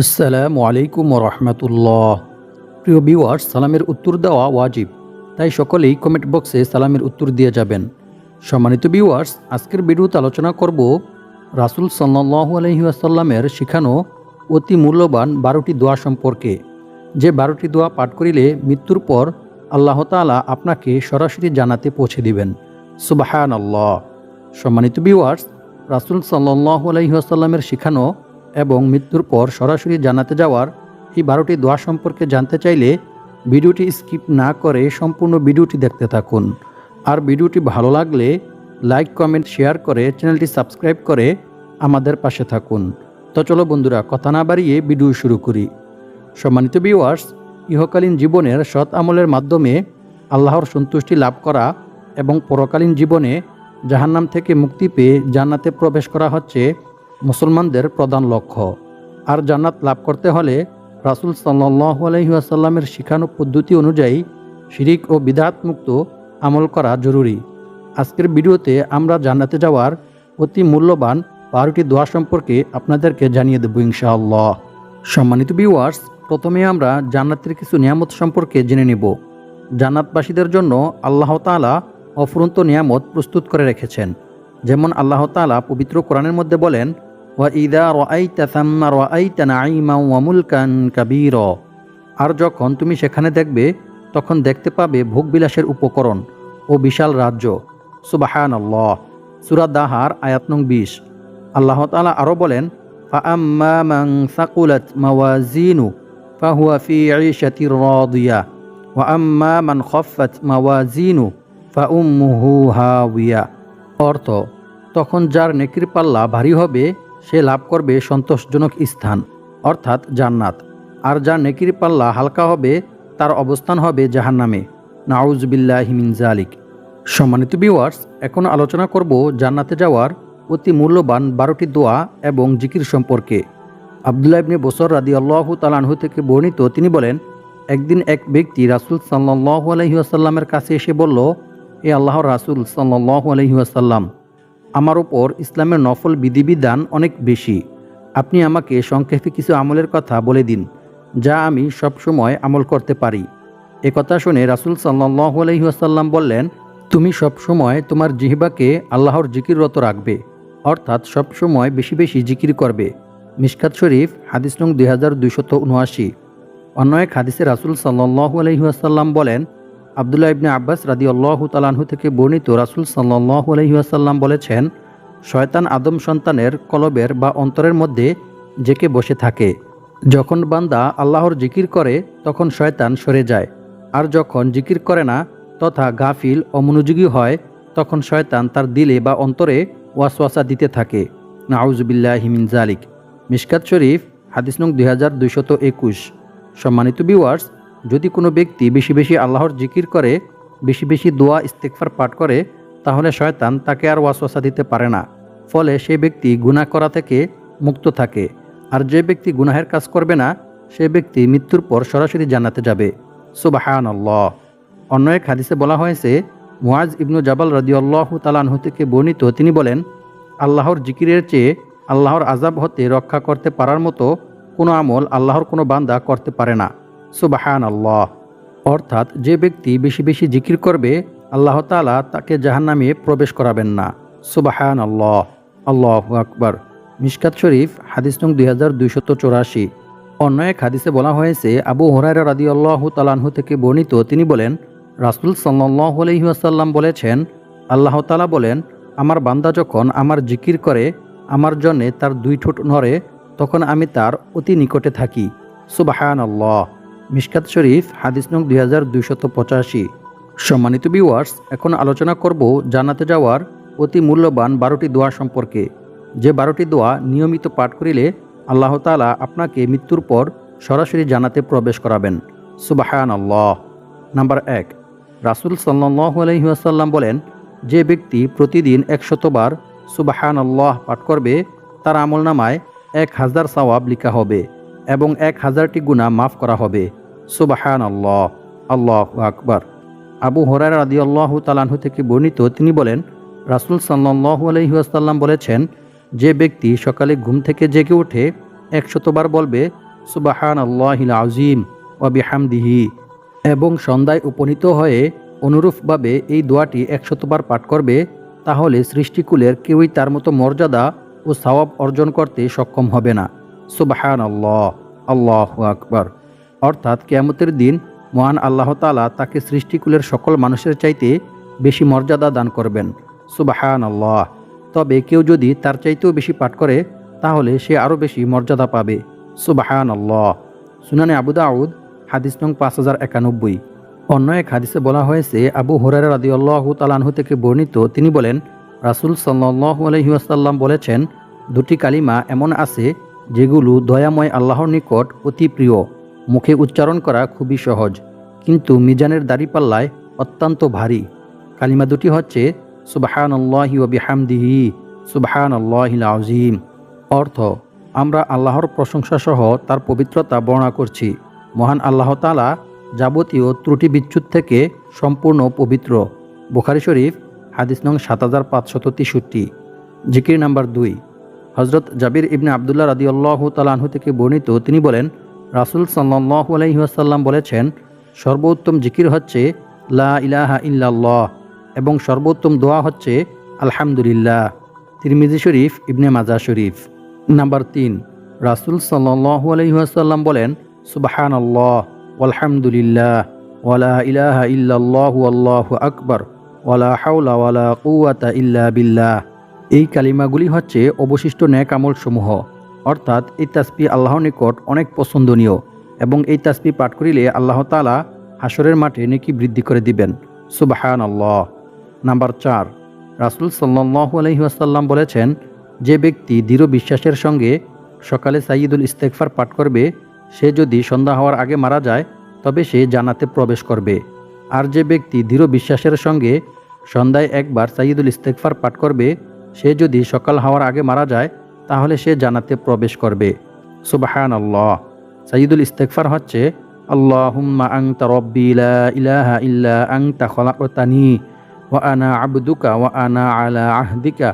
আসসালামু আলাইকুম রহমতুল্লাহ প্রিয় ভিউয়ার্স, সালামের উত্তর দেওয়া ওয়াজিব। তাই সকলেই কমেন্ট বক্সে সালামের উত্তর দিয়ে যাবেন। সম্মানিত ভিউয়ার্স, আজকের ভিডিওতে আলোচনা করব রাসুল সাল্লাহু আলহিহাসাল্লামের শিখানো অতি মূল্যবান বারোটি দোয়া সম্পর্কে। যে বারোটি দোয়া পাঠ করিলে মৃত্যুর পর আল্লাহ তাআলা আপনাকে সরাসরি জানাতে পৌঁছে দিবেন। সুবাহান আল্লাহ সম্মানিত ভিউয়ার্স, রাসুল সাল্লাহু আলহিহাসাল্লামের শিখানো এবং মৃত্যুর পর সরাসরি জানাতে যাওয়ার এই বারোটি দোয়া সম্পর্কে জানতে চাইলে ভিডিওটি স্কিপ না করে সম্পূর্ণ ভিডিওটি দেখতে থাকুন। আর ভিডিওটি ভালো লাগলে লাইক, কমেন্ট, শেয়ার করে চ্যানেলটি সাবস্ক্রাইব করে আমাদের পাশে থাকুন। তো চলো বন্ধুরা, কথা না বাড়িয়ে ভিডিও শুরু করি। সম্মানিত ভিউয়ার্স ইহকালীন জীবনের সৎ আমলের মাধ্যমে আল্লাহর সন্তুষ্টি লাভ করা এবং পরকালীন জীবনে জাহান্নাম থেকে মুক্তি পেয়ে জান্নাতে প্রবেশ করা হচ্ছে মুসলমানদের প্রধান লক্ষ্য। আর জান্নাত লাভ করতে হলে রাসুল সাল্লাহ আলহিহাসাল্লামের শিখানো পদ্ধতি অনুযায়ী শিরিক ও বিদাত মুক্ত আমল করা জরুরি। আজকের ভিডিওতে আমরা জান্নাতে যাওয়ার অতি মূল্যবান বারোটি দোয়া সম্পর্কে আপনাদেরকে জানিয়ে দেব ইনশাআল্লাহ। সম্মানিত ভিউয়ার্স প্রথমে আমরা জান্নাতের কিছু নিয়ামত সম্পর্কে জেনে নেব। জান্নাতবাসীদের জন্য আল্লাহ তাআলা অফুরন্ত নিয়ামত প্রস্তুত করে রেখেছেন। যেমন আল্লাহ তাআলা পবিত্র কোরআনের মধ্যে বলেন ওয়াঈদা রাইতা সাম্মা রাইতা নাইমা ওয়ামুলকান কাবির আর যখন তুমি সেখানে দেখবে, তখন দেখতে পাবে ভোগবিলাসের উপকরণ ও বিশাল রাজ্য। সুবাহান আল্লাহ সুরা দাহার, আয়াত নং বিশ। আল্লাহ তালা আরও বলেন, ফাআম্মা মাং সাকুলাত মাওয়াজিনু ফাহুয়া ফি ঈশাতির রাদিয়া। ওয়া আম্মা মান খাফাত মাওয়াজিনু ফাউম্মুহু হাওয়া। অর্থ, তখন যার নেকির পাল্লা ভারী হবে সে লাভ করবে সন্তোষজনক স্থান, অর্থাৎ জান্নাত। আর যার নেকির পাল্লা হালকা হবে, তার অবস্থান হবে জাহান্নামে। নাউজবিল্লাহ হিমিন জালিক সম্মানিত ভিউয়ার্স এখন আলোচনা করব জান্নাতে যাওয়ার অতি মূল্যবান বারোটি দোয়া এবং জিকির সম্পর্কে। আবদুল্লাহ ইবনে বসর রাদি আল্লাহ তালানহু থেকে বর্ণিত, তিনি বলেন, একদিন এক ব্যক্তি রাসুল সাল্লাহ আলহিহাসাল্লামের কাছে এসে বলল, এ আল্লাহর রাসুল সাল্লাহ আলহিহাসাল্লাম আমার ওপর ইসলামের নফল বিধিবিধান অনেক বেশি। আপনি আমাকে সংক্ষেপে কিছু আমলের কথা বলে দিন, যা আমি সবসময় আমল করতে পারি। এ কথা শুনে রাসুল সাল্লাহ আলহিহাসাল্লাম বললেন, তুমি সবসময় তোমার জিহিবাকে আল্লাহর জিকিররত রাখবে, অর্থাৎ সবসময় বেশি বেশি জিকির করবে। মিশকাত শরীফ, হাদিস নং দুই হাজার দুইশত উনআশি। অন্য এক হাদিসে রাসুল সাল্লাহু আলহিহাসাল্লাম বলেন আবদুল্লাহ ইবনে আব্বাস রাদি আল্লাহ তালাহু থেকে বর্ণিত রাসুল সাল্লাহু আলহিহাসাল্লাম বলেছেন, শয়তান আদম সন্তানের কলবের বা অন্তরের মধ্যে জেকে বসে থাকে। যখন বান্দা আল্লাহর জিকির করে, তখন শয়তান সরে যায়। আর যখন জিকির করে না, তথা গাফিল অমনোযোগী হয়, তখন শয়তান তার দিলে বা অন্তরে ওয়াসওয়াসা দিতে থাকে। নাউজুবিল্লাহ হিমিন জালিক মিশকাত শরীফ, হাদিস নং দুই সম্মানিত বিওয়ার্স যদি কোনো ব্যক্তি বেশি বেশি আল্লাহর জিকির করে, বেশি বেশি দোয়া ইস্তেকফার পাঠ করে, তাহলে শয়তান তাকে আর ওয়াসওয়াসা দিতে পারে না। ফলে সে ব্যক্তি গুনাহ করা থেকে মুক্ত থাকে। আর যে ব্যক্তি গুনাহের কাজ করবে না, সে ব্যক্তি মৃত্যুর পর সরাসরি জানাতে যাবে। সুবাহান আল্লাহ অন্য এক হাদিসে বলা হয়েছে মুয়াজ ইবনু জাবাল রদিউল্লাহ তালানহু থেকে বর্ণিত, তিনি বলেন, আল্লাহর জিকিরের চেয়ে আল্লাহর আজাব হতে রক্ষা করতে পারার মতো কোনো আমল আল্লাহর কোনো বান্দা করতে পারে না। সুবাহান আল্লাহ অর্থাৎ যে ব্যক্তি বেশি বেশি জিকির করবে, আল্লাহ তালা তাকে জাহান্নামে প্রবেশ করাবেন না। সুবাহান আল্লাহ আল্লাহ আকবর। মিশকাত শরীফ, হাদিস নং দুই হাজার অন্য এক হাদিসে বলা হয়েছে, আবু হরাইরা রাদি আল্লাহ তালানহু থেকে বর্ণিত তিনি বলেন, রাসুল সাল্লাহ আলহিহাসাল্লাম বলেছেন, আল্লাহ তালা বলেন, আমার বান্দা যখন আমার জিকির করে, আমার জন্যে তার দুই ঠোঁট নড়ে, তখন আমি তার অতি নিকটে থাকি। সুবাহান আল্লাহ মিশকাত শরীফ, হাদিস নং দুই হাজার দুইশত পঁচাশি। সম্মানিত বিওয়ার্স এখন আলোচনা করব জানাতে যাওয়ার অতি মূল্যবান বারোটি দোয়া সম্পর্কে। যে বারোটি দোয়া নিয়মিত পাঠ করিলে আল্লাহ তালা আপনাকে মৃত্যুর পর সরাসরি জানাতে প্রবেশ করাবেন। সুবাহান আল্লাহ নাম্বার এক, রাসুল সাল্লাহ আলহিহাসাল্লাম বলেন, যে ব্যক্তি প্রতিদিন একশতবার সুবাহান আল্লাহ পাঠ করবে, তার আমল নামায় এক হাজার সওয়াব লিখা হবে এবং এক হাজারটি গুণা মাফ করা হবে। সুবাহান আল্লাহ আল্লাহ আকবর। আবু হরার রাদি আল্লাহ তালাহু থেকে বর্ণিত, তিনি বলেন, রাসুল সাল্লাহু আলহিহাসাল্লাম বলেছেন, যে ব্যক্তি সকালে ঘুম থেকে জেগে ওঠে, একশতবার বলবে সুবাহান আল্লাহিল আজিম ওয়াবিহামদিহি এবং সন্ধ্যায় উপনীত হয়ে অনুরূপভাবে এই দোয়াটি একশতবার পাঠ করবে, তাহলে সৃষ্টিকুলের কেউই তার মতো মর্যাদা ও সওয়াব অর্জন করতে সক্ষম হবে না। সুবাহান আল্লাহ আল্লাহ আকবর। অর্থাৎ কেয়ামতের দিন মহান আল্লাহ তালা তাকে সৃষ্টিকুলের সকল মানুষের চাইতে বেশি মর্যাদা দান করবেন। সুবাহান আল্লাহ তবে কেউ যদি তার চাইতেও বেশি পাঠ করে, তাহলে সে আরও বেশি মর্যাদা পাবে। সুবাহান আল্লাহ সুনানে আবু দাউদ, হাদিস নং পাঁচ হাজার একানব্বই। অন্য এক হাদিসে বলা হয়েছে, আবু হরার রাদি আল্লাহ তালানহু থেকে বর্ণিত, তিনি বলেন, রাসুল সাল্লাহ আলহিউসাল্লাম বলেছেন, দুটি কালিমা এমন আছে, যেগুলো দয়াময় আল্লাহর নিকট অতি প্রিয়। মুখে উচ্চারণ করা খুবই সহজ, কিন্তু মিজানের দাড়িপাল্লায় অত্যন্ত ভারী। কালিমা দুটি হচ্ছে সুবাহান আল্লাহি ওবিহামদিহি সুবাহান আল্লাহিল আজিম অর্থ, আমরা আল্লাহর প্রশংসা সহ তার পবিত্রতা বর্ণনা করছি। মহান আল্লাহ তালা যাবতীয় ত্রুটি বিচ্যুত থেকে সম্পূর্ণ পবিত্র। বুখারি শরীফ, হাদিস নং সাত হাজার পাঁচশত তেষট্টি। জিকির নাম্বার দুই। হজরত জাবির ইবনে আবদুল্লাহ রাদিউল্লাহ তালাহু থেকে বর্ণিত, তিনি বলেন রাসুল সাল্লাহ আলহিহাসাল্লাম বলেছেন, সর্বোত্তম জিকির হচ্ছে লা ইলাহা ইল্লাল্লাহ এবং সর্বোত্তম দোয়া হচ্ছে আলহামদুলিল্লাহ। তিরমিজি শরীফ, ইবনে মাজা শরীফ। নাম্বার তিন, রাসুল সাল্লাহ আলহিহাসাল্লাম বলেন সুবাহান আল্লাহ আলহামদুলিল্লাহ ওয়ালা ইলাহা ইল্লাল্লাহু আল্লাহু আকবর ওয়ালা হাওলা ওয়ালা কুয়াতা ইল্লা বিল্লাহ। এই কালিমাগুলি হচ্ছে অবশিষ্ট ন্যাক সমূহ অর্থাৎ এই তাসপি আল্লাহর নিকট অনেক পছন্দনীয় এবং এই তাসপি পাঠ করিলে আল্লাহ তালা হাসরের মাঠে নেকি বৃদ্ধি করে দিবেন। সুবাহান আল্লাহ নাম্বার চার, রাসুল সাল্লাহু আলহিহাসাল্লাম বলেছেন, যে ব্যক্তি দৃঢ় বিশ্বাসের সঙ্গে সকালে সাইয়দুল ইস্তেকফার পাঠ করবে, সে যদি সন্ধ্যা হওয়ার আগে মারা যায়, তবে সে জানাতে প্রবেশ করবে। আর যে ব্যক্তি দৃঢ় বিশ্বাসের সঙ্গে সন্ধ্যায় একবার সাইয়দুল ইস্তেকফার পাঠ করবে, সে যদি সকাল হওয়ার আগে মারা যায় তাহলে সে জানাতে প্রবেশ করবে। সুবাহান আল্লাহ সাইয়দুল ইস্তেকফার হচ্ছে, আল্লাহুম্মা আংতা রব্বি লা ইলাহা ইল্লা আংতা খলাকতানি ওয়া আনা আবদুকা ওয়া আনা আলা আহদিকা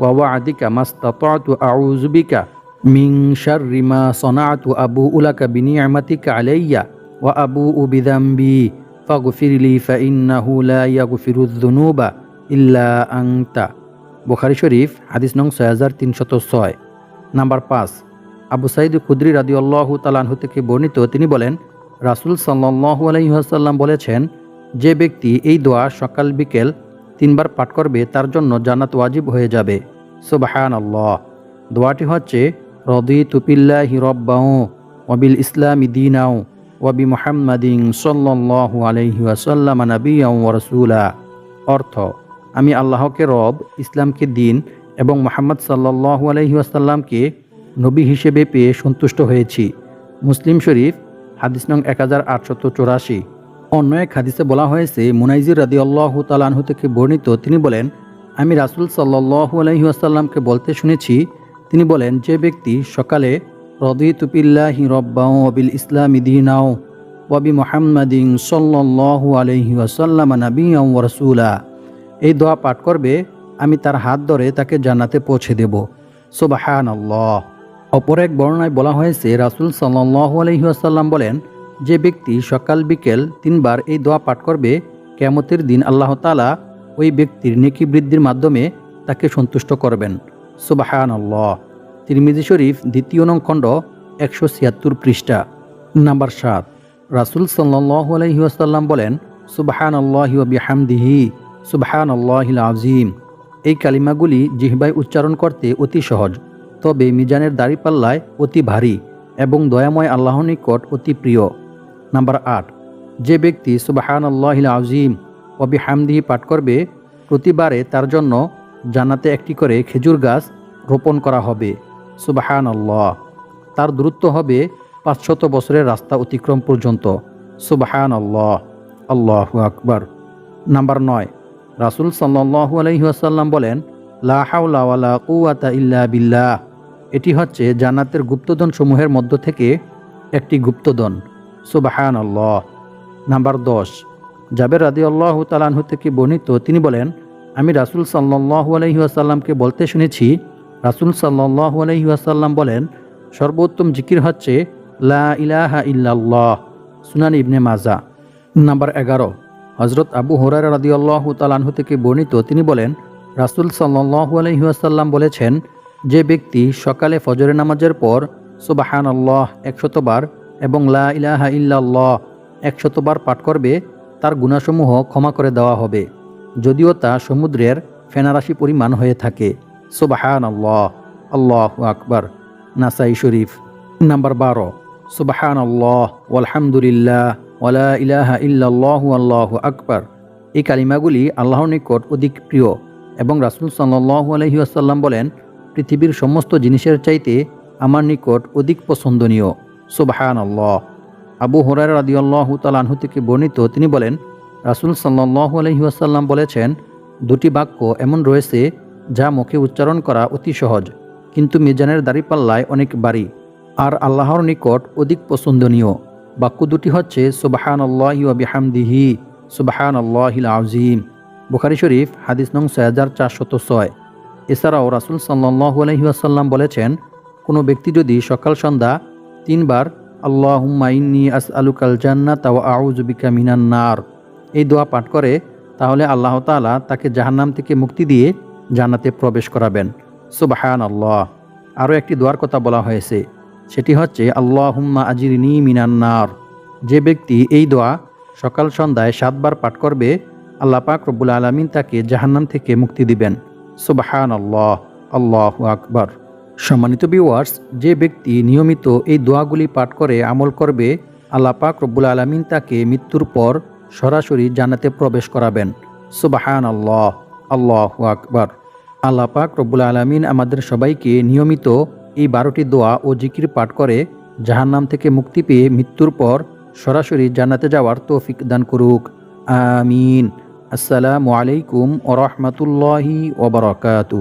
ওয়া ওয়াদিকা মাস্তাতাতু আউযু বিকা মিন শাররি মা সানাতু আবু উলাকা বিনি'মাতিকা আলাইয়া ওয়া আবু বিযামবি ফাগফিরলি ফাইন্নাহু লা ইয়াগফিরুয যুনুবা ইল্লা আংতা বুখারি শরীফ, হাদিস নং ছয় হাজার তিনশত ছয়। নাম্বার পাঁচ, আবু সাইদ খুদ্রি রাদি আল্লাহ তালাহু থেকে বর্ণিত তিনি বলেন, রাসুল সাল্লাহু আলহিহাসাল্লাম বলেছেন, যে ব্যক্তি এই দোয়া সকাল বিকেল তিনবার পাঠ করবে তার জন্য জান্নাত ওয়াজিব হয়ে যাবে। সুবাহান আল্লাহ দোয়াটি হচ্ছে রদি তুপিল্লাহি রব্বাউ ওয়াবিল ইসলাম দিনাও ওয়াবি মোহাম্মদিন সাল্লাহু আলহি ওয়াসাল্লাম নবিয়া রসুলা। অর্থ আমি আল্লাহকে রব, ইসলামকে দিন এবং মোহাম্মদ সাল্লাহু আলহি আসাল্লামকে নবী হিসেবে পেয়ে সন্তুষ্ট হয়েছি। মুসলিম শরীফ, হাদিস নং এক হাজার আটশত চৌরাশি। অন্য এক হাদিসে বলা হয়েছে, মুনাইজির রাদি আল্লাহ তালাহু থেকে বর্ণিত, তিনি বলেন, আমি রাসুল সাল্লাহু আলহি আসাল্লামকে বলতে শুনেছি। তিনি বলেন, যে ব্যক্তি সকালে রদি তুপিল্লাহি রব্বাউ অবিল ইসলাম দিনাও ওয়াবি মোহাম্মদিন সাল্লাহু আলহি আসাল্লাম নবিয়া রসুলা। এই দোয়া পাঠ করবে, আমি তার হাত ধরে তাকে জান্নাতে পৌঁছে দেব। সুবাহান অপর এক বর্ণায় বলা হয়েছে, রাসুল সাল্লাহ আলহিহাসাল্লাম বলেন, যে ব্যক্তি সকাল বিকেল তিনবার এই দোয়া পাঠ করবে কেমতের দিন আল্লাহ তালা ওই ব্যক্তির নেকি বৃদ্ধির মাধ্যমে তাকে সন্তুষ্ট করবেন। সুবাহান আল্লাহ তিরমিজি শরীফ দ্বিতীয় নং খণ্ড, একশো ছিয়াত্তর পৃষ্ঠা, নাম্বার সাত। রাসুল সাল্লাহ আলহিহাসাল্লাম বলেন সুবাহান আল্লাহ বিহামদিহি। সুবহান আল্লাহিল আজিম এই কালিমাগুলি জিহবাই উচ্চারণ করতে অতি সহজ, তবে মিজানের দাড়িপাল্লায় অতি ভারী এবং দয়াময় আল্লাহ নিকট অতি প্রিয়। নাম্বার আট, যে ব্যক্তি সুবাহান আল্লাহিল আজিম অবি হামদিহি পাঠ করবে, প্রতিবারে তার জন্য জানাতে একটি করে খেজুর গাছ রোপণ করা হবে। সুবাহান আল্লাহ তার দূরত্ব হবে পাঁচশত বছরের রাস্তা অতিক্রম পর্যন্ত। সুবাহান আল্লাহ আল্লাহ আকবর। নাম্বার নয় রাসুল সাল্লাহু আলহিহাসাল্লাম বলেন, লা হাওলা ওয়ালা কুয়াতা ইল্লা বিল্লাহ। এটি হচ্ছে জান্নাতের গুপ্তধন সমূহের মধ্য থেকে একটি গুপ্তধন। সুবাহান আল্লাহ নাম্বার দশ। জাবের রাদি আল্লাহ তালাহু থেকে বর্ণিত, তিনি বলেন, আমি রাসুল সাল্লাহু আলহিহাসাল্লামকে বলতে শুনেছি। রাসুল সাল্লাহু আলহিহাসাল্লাম বলেন, সর্বোত্তম জিকির হচ্ছে, লা ইলাহা ইল্লাল্লাহ। সুনান ইবনে মাজা। নাম্বার এগারো। হজরত আবু হরার রাদিয়াল্লাহ তালানহু থেকে বর্ণিত, তিনি বলেন, রাসুল সাল্লাহু আলহিহাসাল্লাম বলেছেন, যে ব্যক্তি সকালে ফজরের নামাজের পর সুবাহান আল্লাহ একশতবার এবং লা ইলাহা ইল্লাল্লাহ একশতবার পাঠ করবে, তার গুণাসমূহ ক্ষমা করে দেওয়া হবে। যদিও তা সমুদ্রের ফেনারাশি পরিমাণ হয়ে থাকে। সুবাহান আল্লাহ আল্লাহ আকবার। নাসাই শরীফ। নাম্বার বারো। সুবাহান আল্লাহ আলহামদুলিল্লাহ ওয়ালা ইলাহা ইল্লাল্লাহু আল্লাহু আকবার। এই কালিমাগুলি আল্লাহর নিকট অধিক প্রিয় এবং রাসুল সাল্লাহু আলহি আসাল্লাম বলেন, পৃথিবীর সমস্ত জিনিসের চাইতে আমার নিকট অধিক পছন্দনীয়। সুবাহান আল্লাহ আবু হরার রাদিয়াল্লাহু তালানহু থেকে বর্ণিত তিনি বলেন, রাসুল সাল্লাহু আলহি আসাল্লাম বলেছেন, দুটি বাক্য এমন রয়েছে যা মুখে উচ্চারণ করা অতি সহজ, কিন্তু মিজানের দাড়িপাল্লায় অনেক বাড়ি, আর আল্লাহর নিকট অধিক পছন্দনীয়। বাক্য দুটি হচ্ছে সুবাহান আল্লাহি বিহামদিহি সুবাহান আল্লাহিল আজিম বুখারি শরীফ, হাদিস নং ছয় হাজার চারশত ছয়। এছাড়াও রাসুল সাল্লাহু আলহি আসাল্লাম বলেছেন, কোনো ব্যক্তি যদি সকাল সন্ধ্যা তিনবার, আল্লাহুম্মা ইন্নি আস আলুকাল জান্নাত ওয়া আউজুবিকা মিনান নার এই দোয়া পাঠ করে, তাহলে আল্লাহ তাআলা তাকে জাহান্নাম থেকে মুক্তি দিয়ে জান্নাতে প্রবেশ করাবেন। সুবাহান আল্লাহ আরও একটি দোয়ার কথা বলা হয়েছে সেটি হচ্ছে, আল্লাহুম্মা আজিরিনি মিনান নার। যে ব্যক্তি এই দোয়া সকাল সন্ধ্যায় সাতবার পাঠ করবে, আল্লাহ পাক রব্বুল আলমিন তাকে জাহান্নাম থেকে মুক্তি দিবেন। সুবাহান আল্লাহ আল্লাহ আকবর। সম্মানিত বিওয়ার্স যে ব্যক্তি নিয়মিত এই দোয়াগুলি পাঠ করে, আমল করবে, আল্লাহ পাক রব্বুল আলমিন তাকে মৃত্যুর পর সরাসরি জানাতে প্রবেশ করাবেন। সুবাহান আল্লাহ আল্লাহ আকবর। আল্লাহ পাক রব্বুল আলমিন আমাদের সবাইকে নিয়মিত এই বারোটি দোয়া ও জিকির পাঠ করে, জাহান্নাম থেকে মুক্তি পেয়ে মৃত্যুর পর সরাসরি জান্নাতে যাওয়ার তৌফিক দান করুক। আমিন। আসসালামু আলাইকুম ওরহমতুল্লাহি ওবরাকাতু